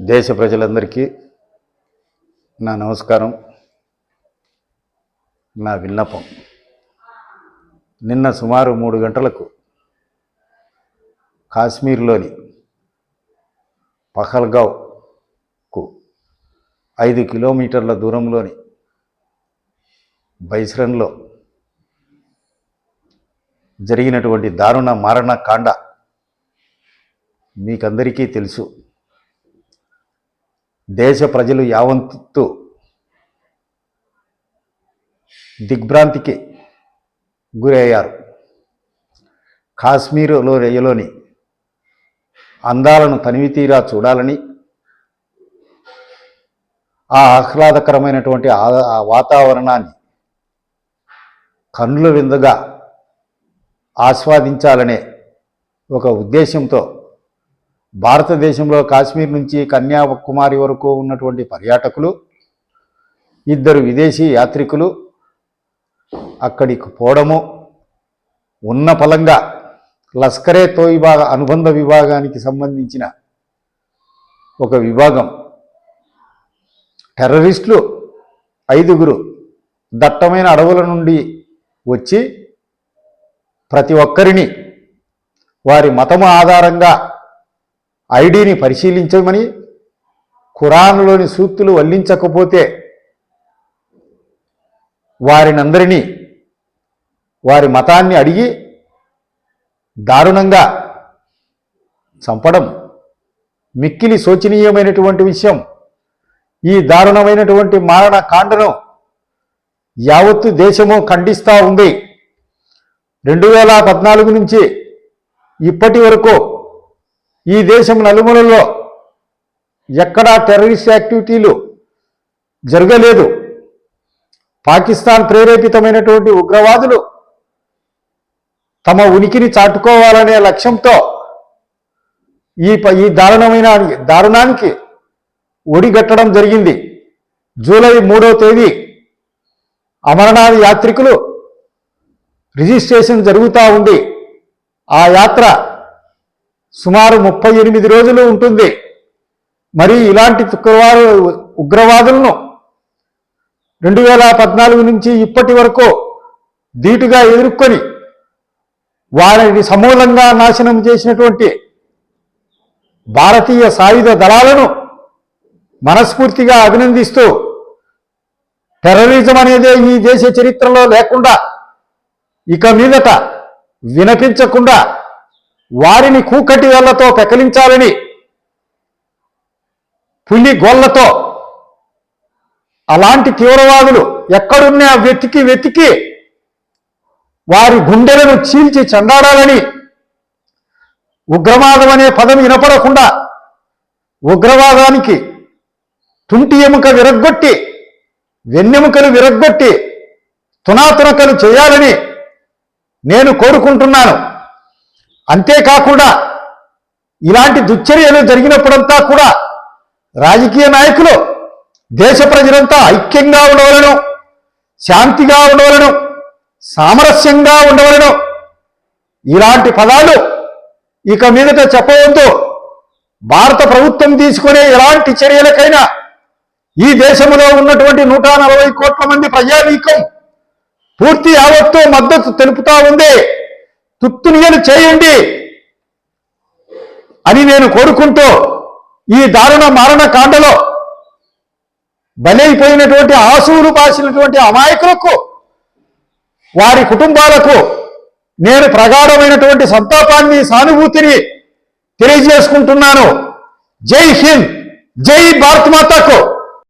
దేశ ప్రజలందరికీ నా నమస్కారం నా విన్నపం. నిన్న సుమారు మూడు గంటలకు కాశ్మీర్లోని పహల్గావ్కు ఐదు కిలోమీటర్ల దూరంలోని బైస్రన్లో జరిగినటువంటి దారుణ మారణ కాండ మీకందరికీ తెలుసు. దేశ ప్రజలు యావంతు దిగ్భ్రాంతికి గురయ్యారు. కాశ్మీరులో రేయలోని అందాలను తనివితీరా చూడాలని ఆ ఆహ్లాదకరమైనటువంటి ఆ- ఆ వాతావరణాన్ని కన్నుల విందుగా ఆస్వాదించాలనే ఒక ఉద్దేశంతో భారతదేశంలో కాశ్మీర్ నుంచి కన్యాకుమారి వరకు ఉన్నటువంటి పర్యాటకులు ఇద్దరు విదేశీ యాత్రికులు అక్కడికి పోవడము ఉన్న ఫలంగా లస్కరే తోయిబా అనుబంధ విభాగానికి సంబంధించిన ఒక విభాగం. టెర్రరిస్టులు ఐదుగురు దట్టమైన అడవుల నుండి వచ్చి ప్రతి ఒక్కరిని వారి మతము ఆధారంగా ఐడిని పరిశీలించమని ఖురాన్లోని సూక్తులు వల్లించకపోతే వారినందరినీ వారి మతాన్ని అడిగి దారుణంగా చంపడం మిక్కిలి శోచనీయమైనటువంటి విషయం. ఈ దారుణమైనటువంటి మారణ కాండను యావత్తు దేశము ఖండిస్తూ ఉంది. రెండు వేల పద్నాలుగు నుంచి ఇప్పటి వరకు ఈ దేశం నలుమూలలో ఎక్కడా టెర్రరిస్ట్ యాక్టివిటీలు జరగలేదు. పాకిస్తాన్ ప్రేరేపితమైనటువంటి ఉగ్రవాదులు తమ ఉనికిని చాటుకోవాలనే లక్ష్యంతో ఈ ఈ దారుణమైన దారుణానికి ఒడిగట్టడం జరిగింది. జూలై మూడో తేదీ అమరనాథ్ యాత్రికులు రిజిస్ట్రేషన్ జరుగుతూ ఉంది. ఆ యాత్ర సుమారు ముప్పై ఎనిమిది రోజులు ఉంటుంది. మరి ఇలాంటి శుక్రవారు ఉగ్రవాదులను రెండు వేల పద్నాలుగు నుంచి ఇప్పటి వరకు ధీటుగా ఎదుర్కొని వారిని సమూలంగా నాశనం చేసినటువంటి భారతీయ సాయుధ దళాలను మనస్ఫూర్తిగా అభినందిస్తూ టెర్రరిజం అనేదే ఈ దేశ చరిత్రలో లేకుండా ఇక మీదట వినపించకుండా వారిని కూకటి వేళ్ళతో పెకలించాలని పులి గొల్లతో అలాంటి తీవ్రవాదులు ఎక్కడున్నా వెతికి వెతికి వారి గుండెలను చీల్చి చండాడాలని. ఉగ్రవాదం అనే పదం వినపడకుండా ఉగ్రవాదానికి తుంటి ఎముక విరగ్గొట్టి వెన్నెముకలు విరగ్గొట్టి తునాతునకలు చేయాలని నేను కోరుకుంటున్నాను. అంతేకాకుండా ఇలాంటి దుశ్చర్యలు జరిగినప్పుడంతా కూడా రాజకీయ నాయకులు దేశ ప్రజలంతా ఐక్యంగా ఉండవలను శాంతిగా ఉండవలను సామరస్యంగా ఉండవలను. ఇలాంటి పదాలు ఇక మీదట చెప్పవద్దు. భారత ప్రభుత్వం తీసుకునే ఎలాంటి చర్యలకైనా ఈ దేశంలో ఉన్నటువంటి నూట నలభై కోట్ల మంది ప్రజానీకం పూర్తి యావత్తు మద్దతు తెలుపుతా ఉంది. తుత్తునియలు చేయండి అని నేను కోరుకుంటూ ఈ దారుణ మారణ కాండలో బలైపోయినటువంటి ఆశువులు పాసినటువంటి అమాయకులకు వారి కుటుంబాలకు నేను ప్రగాఢమైనటువంటి సంతాపాన్ని సానుభూతిని తెలియజేసుకుంటున్నాను. జై హింద్ జై భారత్ మాతకు.